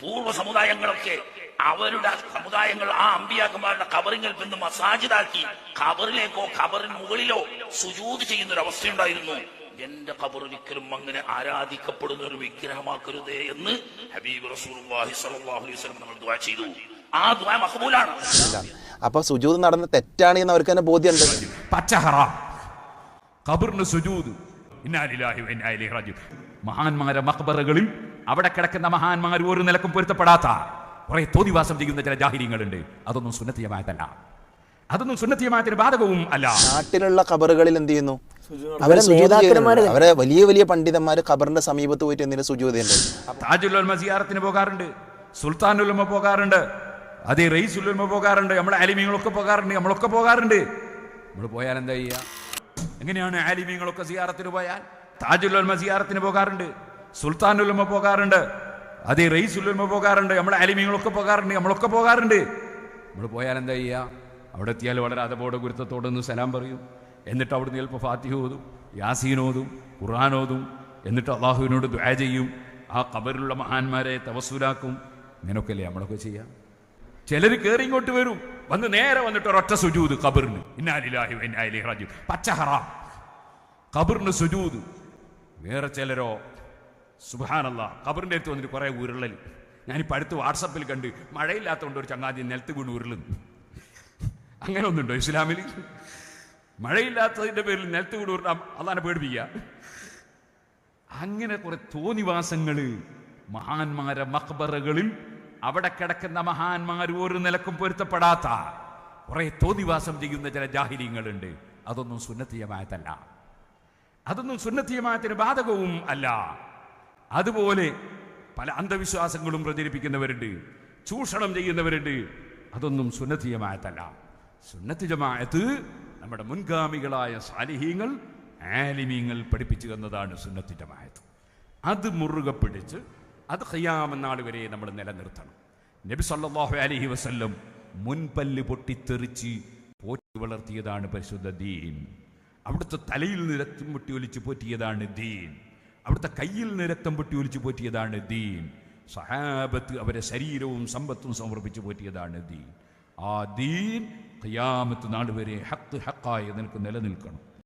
പൂർവ സമുദായങ്ങളൊക്കെ അവരുടെ സമുദായങ്ങൾ ആ അമ്പിയാക്കന്മാരുടെ കബറിങ്ങിൽ നിന്ന് മസാജിദാക്കി കവറിലേക്കോ കവറിന് മുകളിലോ സുജൂത് ചെയ്യുന്ന ഒരു അവസ്ഥയുണ്ടായിരുന്നു എന്റെ കബറൊരിക്കലും ഒരിക്കലും അങ്ങനെ ആരാധിക്കപ്പെടുന്ന ഒരു വിഗ്രഹമാക്കരുതേ എന്ന് ഹബീബ് റസൂലുള്ളാഹി സ്വല്ലല്ലാഹു അലൈഹി വസല്ലം നമ്മൾ ദുആ ചെയ്തു. ആ ദുആ മഖബൂലാണ്. അപ്പൊ സുജൂത് നടന്ന തെറ്റാണ് എന്ന് അവർക്ക് തന്നെ ബോധ്യമുണ്ട്. പച്ച ഹറാം. ഖബറിന് സുജൂദ് ഇന്നാലില്ലാഹി വ ഇന്നാ ഇലൈഹി റാജിഊൻ. മഹാന്മാരെ മഖബറകളിൽ അവിടെ കിടക്കുന്ന മഹാന്മാർ ഒരു നിലക്കും പൊരുത്തപ്പെടാത്ത കുറെ തോതിവാസം ചെയ്യുന്ന ചില ജാഹിര്യങ്ങളുണ്ട് അതൊന്നും സുന്നത്തിയമായതല്ല അതൊന്നും സുന്നത്തിയമായത്തിന് ബാധകവും അല്ല. നാട്ടിലുള്ള കബറുകളിൽ എന്ത് ചെയ്യുന്നു? അവരെ സുജൂത് അവരെ വലിയ വലിയ പണ്ഡിതന്മാർ ഖബറിന്റെ സമീപത്ത് പോയിട്ട് എന്തിനു സുജൂതയുണ്ട് താജുൽ സിയാറത്തിന് പോകാറുണ്ട്. സുൽത്താനുൽ ഉലമ പോകാറുണ്ട്. അതേ റईസുൽ ഉലമ പോകാറുണ്ട്. നമ്മുടെ അലിമീങ്ങളൊക്കെ പോകാറുണ്ട്. നമ്മളൊക്കെ പോകാറുണ്ട്. നമ്മൾ പോയാൽ എന്താ ചെയ്യുക എങ്ങനെയാണ് ആലിമീങ്ങളൊക്കെ സിയാറത്തിന് പോയാൽ? താജുൽ സിയാറത്തിന് പോകാറുണ്ട്. സുൽത്താനുൽ ഉലമ പോകാറുണ്ട്. അതേ റെയ്സ് ഉലമ പോകാറുണ്ട്. നമ്മുടെ അലിമീങ്ങളൊക്കെ പോകാറുണ്ട്. നമ്മളൊക്കെ പോകാറുണ്ട്. നമ്മൾ പോയാൽ എന്താ ചെയ്യുക? അവിടെ എത്തിയാൽ വളരെ അതപോടെ ഗുരുത്തത്തോടെ ഒന്ന് സലാം പറയും. എന്നിട്ട് അവിടുന്ന് ചിലപ്പോൾ ഫാത്തിഹ ഓതും യാസീൻ ഓതും ഖുർആൻ ഓതും. എന്നിട്ട് അള്ളാഹുവിനോട് ദുആ ചെയ്യും. ആ കബറിലുള്ള മഹാന്മാരെ തവസൂലാക്കും ഇങ്ങനെയൊക്കെയല്ലേ നമ്മളൊക്കെ ചെയ്യാം ചിലർ കയറി ഇങ്ങോട്ട് വരും. വന്ന് നേരെ വന്നിട്ട് ഒരൊറ്റ സുജൂത് കബറിന് ഇന്നാലില്ലാഹി വ ഇന്നാ ഇലൈഹി കബറിന് സുജൂത് വേറെ ചിലരോ സുബാനല്ല ഖബറിന്റെ അടുത്ത് വന്നിട്ട് കുറേ ഉരുളൽ. ഞാനിപ്പോൾ അടുത്ത് വാട്സപ്പിൽ കണ്ട് മഴയില്ലാത്തതുകൊണ്ട് ഒരു ചങ്ങാതി നിലത്ത് വീണ് ഉരുളുന്നു അങ്ങനെ ഒന്നുണ്ടോ ഇസ്ലാമിൽ മഴയില്ലാത്തതിന്റെ പേരിൽ നിലത്ത് വീണ് ഉരുളാം അതാണ് പേടിപ്പിക്കുക അങ്ങനെ കുറെ തോന്നിവാസങ്ങൾ മഹാന്മാരെ മക്ബറകളിൽ അവിടെ കിടക്കുന്ന മഹാന്മാർ ഒരു നിലക്കും പൊരുത്തപ്പെടാത്ത കുറെ തോന്നിവാസം ചെയ്യുന്ന ചില ജാഹിര്യങ്ങളുണ്ട് അതൊന്നും സുന്നത്തീയമായതല്ല. അതൊന്നും സുന്നത്തീയമായത്തിന് ബാധകവും അല്ല. അതുപോലെ പല അന്ധവിശ്വാസങ്ങളും പ്രചരിപ്പിക്കുന്നവരുണ്ട് ചൂഷണം ചെയ്യുന്നവരുണ്ട്. അതൊന്നും സുന്നതീയമായതല്ല സുന്നത്ത് ജമാഅത്ത് നമ്മുടെ മുൻഗാമികളായ സാലിഹീങ്ങൾ ആലിമീങ്ങൾ പഠിപ്പിച്ചു തന്നതാണ് സുന്നത്ത് അത് മുറുകെ പിടിച്ച് അത് ഖിയാമെന്നാൾ വരെ നമ്മൾ നിലനിർത്തണം. നബി സല്ലല്ലാഹു അലൈഹി വസല്ലം മുൻപല്ല് പൊട്ടിത്തെറിച്ച് പോറ്റി വളർത്തിയതാണ് പരിശുദ്ധ ദീൻ. അവിടുത്തെ തലയിൽ നിരത്തും മുട്ടി ഒലിച്ച് പോറ്റിയതാണ് ദീൻ. അവിടുത്തെ കയ്യിൽ നിന്ന് രക്തം പൊട്ടി ഒലിച്ചു പോറ്റിയതാണ് ദീൻ. സഹാബത്ത് അവരെ ശരീരവും സമ്പത്തും സമർപ്പിച്ചു പോറ്റിയതാണ് ദീൻ. ആ ദീൻ ഖിയാമത്ത് നാൾ വരെ ഹക്ക് ഹക്കായി നിനക്ക് നിലനിൽക്കണം.